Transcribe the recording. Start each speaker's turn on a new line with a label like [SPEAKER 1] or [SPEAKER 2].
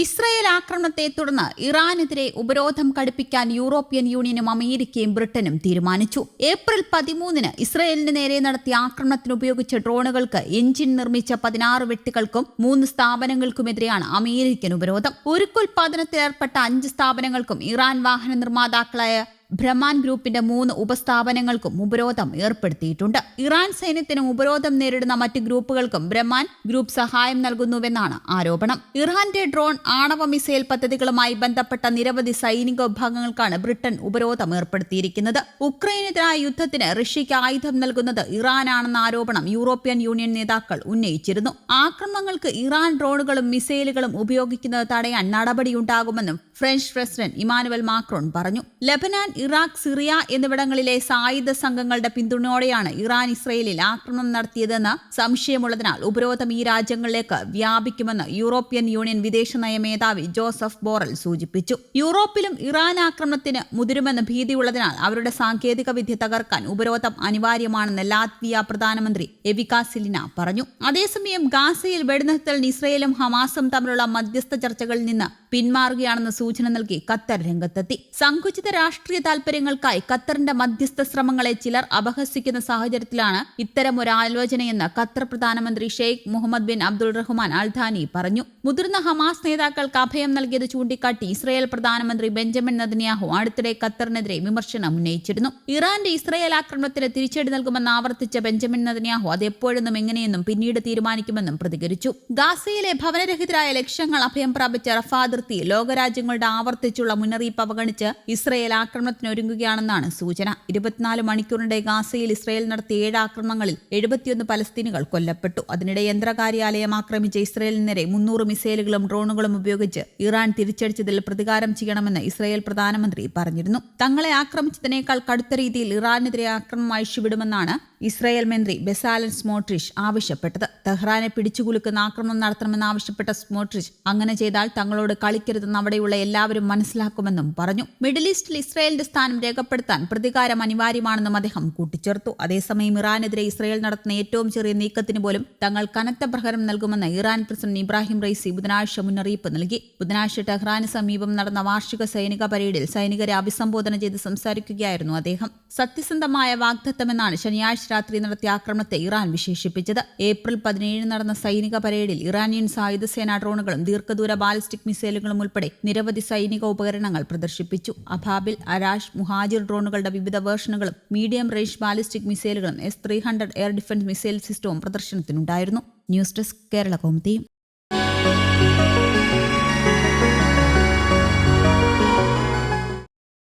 [SPEAKER 1] Israel ആക്രമണത്തെ തുടർന്ന് ഇറാനെതിരെ ഉപരോധം കടുപ്പിക്കാൻ യൂറോപ്യൻ യൂണിയനും അമേരിക്കയും ബ്രിട്ടനും തീരുമാനിച്ചു ഏപ്രിൽ പതിമൂന്നിന് ഇസ്രയേലിന് നേരെ നടത്തിയ ആക്രമണത്തിന് ഉപയോഗിച്ച ഡ്രോണുകൾക്ക് എഞ്ചിൻ നിർമ്മിച്ച പതിനാറ് വ്യക്തികൾക്കും മൂന്ന് സ്ഥാപനങ്ങൾക്കുമെതിരെയാണ് അമേരിക്കൻ ഉപരോധം ഏർപ്പെട്ട അഞ്ച് സ്ഥാപനങ്ങൾക്കും ഇറാൻ വാഹന നിർമ്മാതാക്കളായ ബ്രഹ്മാൻ ഗ്രൂപ്പിന്റെ മൂന്ന് ഉപസ്ഥാപനങ്ങൾക്കും ഉപരോധം ഏർപ്പെടുത്തിയിട്ടുണ്ട് ഇറാൻ സൈന്യത്തിന് ഉപരോധം നേരിടുന്ന മറ്റ് ഗ്രൂപ്പുകൾക്കും ബ്രഹ്മാൻ ഗ്രൂപ്പ് സഹായം നൽകുന്നുവെന്നാണ് ആരോപണം ഇറാന്റെ ഡ്രോൺ ആണവ മിസൈൽ പദ്ധതികളുമായി ബന്ധപ്പെട്ട നിരവധി സൈനിക വിഭാഗങ്ങൾക്കാണ് ബ്രിട്ടൻ ഉപരോധം ഏർപ്പെടുത്തിയിരിക്കുന്നത് ഉക്രൈനെതിരായ യുദ്ധത്തിന് റഷ്യയ്ക്ക് ആയുധം നൽകുന്നത് ഇറാനാണെന്ന ആരോപണം യൂറോപ്യൻ യൂണിയൻ നേതാക്കൾ ഉന്നയിച്ചിരുന്നു ആക്രമണങ്ങൾക്ക് ഇറാൻ ഡ്രോണുകളും മിസൈലുകളും ഉപയോഗിക്കുന്നത് തടയാൻ നടപടിയുണ്ടാകുമെന്നും ഫ്രഞ്ച് പ്രസിഡന്റ് ഇമാനുവൽ മാക്രോൺ പറഞ്ഞു ലബനാൻ ഇറാഖ് സിറിയ എന്നിവിടങ്ങളിലെ സായുധ സംഘങ്ങളുടെ പിന്തുണയോടെയാണ് ഇറാൻ ഇസ്രയേലിൽ ആക്രമണം നടത്തിയതെന്ന് സംശയമുള്ളതിനാൽ ഉപരോധം ഈ രാജ്യങ്ങളിലേക്ക് വ്യാപിക്കുമെന്ന് യൂറോപ്യൻ യൂണിയൻ വിദേശനയ മേധാവി ജോസഫ് ബോറൽ സൂചിപ്പിച്ചു യൂറോപ്പിലും ഇറാൻ ആക്രമണത്തിന് മുതിരുമെന്ന് ഭീതിയുള്ളതിനാൽ അവരുടെ സാങ്കേതിക വിദ്യ തകർക്കാൻ ഉപരോധം അനിവാര്യമാണെന്ന് ലാത്വിയ പ്രധാനമന്ത്രി എവിക സിലിന പറഞ്ഞു അതേസമയം ഗാസയിൽ വെടിനിർത്തലിന് ഇസ്രയേലും ഹമാസും തമ്മിലുള്ള മധ്യസ്ഥ ചർച്ചകളിൽ നിന്ന് പിന്മാറുകയാണെന്ന് സൂചന നൽകി ഖത്തർ രംഗത്തെത്തി സങ്കുചിത രാഷ്ട്രീയ താൽപര്യങ്ങൾക്കായി ഖത്തറിന്റെ മധ്യസ്ഥ ശ്രമങ്ങളെ ചിലർ അപഹസിക്കുന്ന സാഹചര്യത്തിലാണ് ഇത്തരമൊരു ആലോചനയെന്ന് ഖത്തർ പ്രധാനമന്ത്രി Sheikh Mohammed bin Abdul Rahman Al Thani പറഞ്ഞു മുതിർന്ന ഹമാസ് നേതാക്കൾക്ക് അഭയം നൽകിയത് ചൂണ്ടിക്കാട്ടി ഇസ്രയേൽ പ്രധാനമന്ത്രി ബെഞ്ചമിൻ നദിനിയാഹു അടുത്തിടെ ഖത്തറിനെതിരെ വിമർശനം ഉന്നയിച്ചിരുന്നു ഇറാന്റെ ഇസ്രയേൽ ആക്രമണത്തിന് തിരിച്ചടി നൽകുമെന്ന് ആവർത്തിച്ച ബെഞ്ചമിൻ നദിനിയാഹു അത് എപ്പോഴെന്നും എങ്ങനെയെന്നും പിന്നീട് തീരുമാനിക്കുമെന്നും പ്രതികരിച്ചു ഗാസയിലെ ഭവനരഹിതരായ ലക്ഷ്യങ്ങൾ അഭയം പ്രാപിച്ച റഫാതിർത്തി ലോകരാജ്യങ്ങളുടെ ആവർത്തിച്ചുള്ള മുന്നറിയിപ്പ് അവഗണിച്ച് ഇസ്രയേൽ ആക്രമണം ആക്രമണത്തിനൊരുങ്ങുകയാണെന്നാണ് സൂചന ഇരുപത്തിനാല് മണിക്കൂറിന്റെ ഗാസയിൽ ഇസ്രയേൽ നടത്തിയ ഏഴ് ആക്രമണങ്ങളിൽ എഴുപത്തിയൊന്ന് പലസ്തീനുകൾ കൊല്ലപ്പെട്ടു അതിനിടെ യന്ത്രകാര്യാലയം ആക്രമിച്ച ഇസ്രയേലിന് നേരെ മുന്നൂറ് മിസൈലുകളും ഡ്രോണുകളും ഉപയോഗിച്ച് ഇറാൻ തിരിച്ചടിച്ചതിൽ പ്രതികാരം ചെയ്യണമെന്ന് ഇസ്രയേൽ പ്രധാനമന്ത്രി പറഞ്ഞിരുന്നു തങ്ങളെ ആക്രമിച്ചതിനേക്കാൾ കടുത്ത രീതിയിൽ ഇറാനെതിരെ ആക്രമണം അയച്ചുവിടുമെന്നാണ് ഇസ്രായേൽ മന്ത്രി ബെസാലൻ സ്മോട്രിഷ് ആവശ്യപ്പെട്ടത് തെഹ്റാനെ പിടിച്ചുകുലുക്കുന്ന ആക്രമണം നടത്തണമെന്നാവശ്യപ്പെട്ട സ്മോട്രിഷ് അങ്ങനെ ചെയ്താൽ തങ്ങളോട് കളിക്കരുതെന്ന് അവിടെയുള്ള എല്ലാവരും മനസ്സിലാക്കുമെന്നും പറഞ്ഞു മിഡിൽ ഈസ്റ്റിൽ ഇസ്രായേലിന്റെ സ്ഥാനം രേഖപ്പെടുത്താൻ പ്രതികാരം അനിവാര്യമാണെന്നും അദ്ദേഹം കൂട്ടിച്ചേർത്തു അതേസമയം ഇറാനെതിരെ ഇസ്രായേൽ നടത്തുന്ന ഏറ്റവും ചെറിയ നീക്കത്തിന് പോലും തങ്ങൾ കനത്ത പ്രഹരം നൽകുമെന്ന് ഇറാൻ പ്രസിഡന്റ് ഇബ്രാഹിം റൈസി ബുധനാഴ്ച മുന്നറിയിപ്പ് നൽകി ബുധനാഴ്ച ടെഹ്റാന് സമീപം നടന്ന വാർഷിക സൈനിക പരേഡിൽ സൈനികരെ അഭിസംബോധന ചെയ്ത് സംസാരിക്കുകയായിരുന്നു അദ്ദേഹം സത്യസന്ധമായ വാഗ്ദത്തമെന്നാണ് ശനിയാഴ്ച രാത്രി നടത്തിയ ആക്രമണത്തെ ഇറാൻ വിശേഷിപ്പിച്ചത് ഏപ്രിൽ പതിനേഴിന് നടന്ന സൈനിക പരേഡിൽ ഇറാനിയൻ സായുധ സേനാ ഡ്രോണുകളും ദീർഘദൂര ബാലിസ്റ്റിക് മിസൈലുകളും ഉൾപ്പെടെ നിരവധി സൈനിക ഉപകരണങ്ങൾ പ്രദർശിപ്പിച്ചു അഭാബിൽ അരാഷ് മുഹാജിർ ഡ്രോണുകളുടെ വിവിധ വേർഷനുകളും മീഡിയം റേഞ്ച് ബാലിസ്റ്റിക് മിസൈലുകളും S three hundred air defence missile സിസ്റ്റവും പ്രദർശനത്തിനുണ്ടായിരുന്നു ന്യൂസ് ഡെസ്ക് കേരള കോമുദി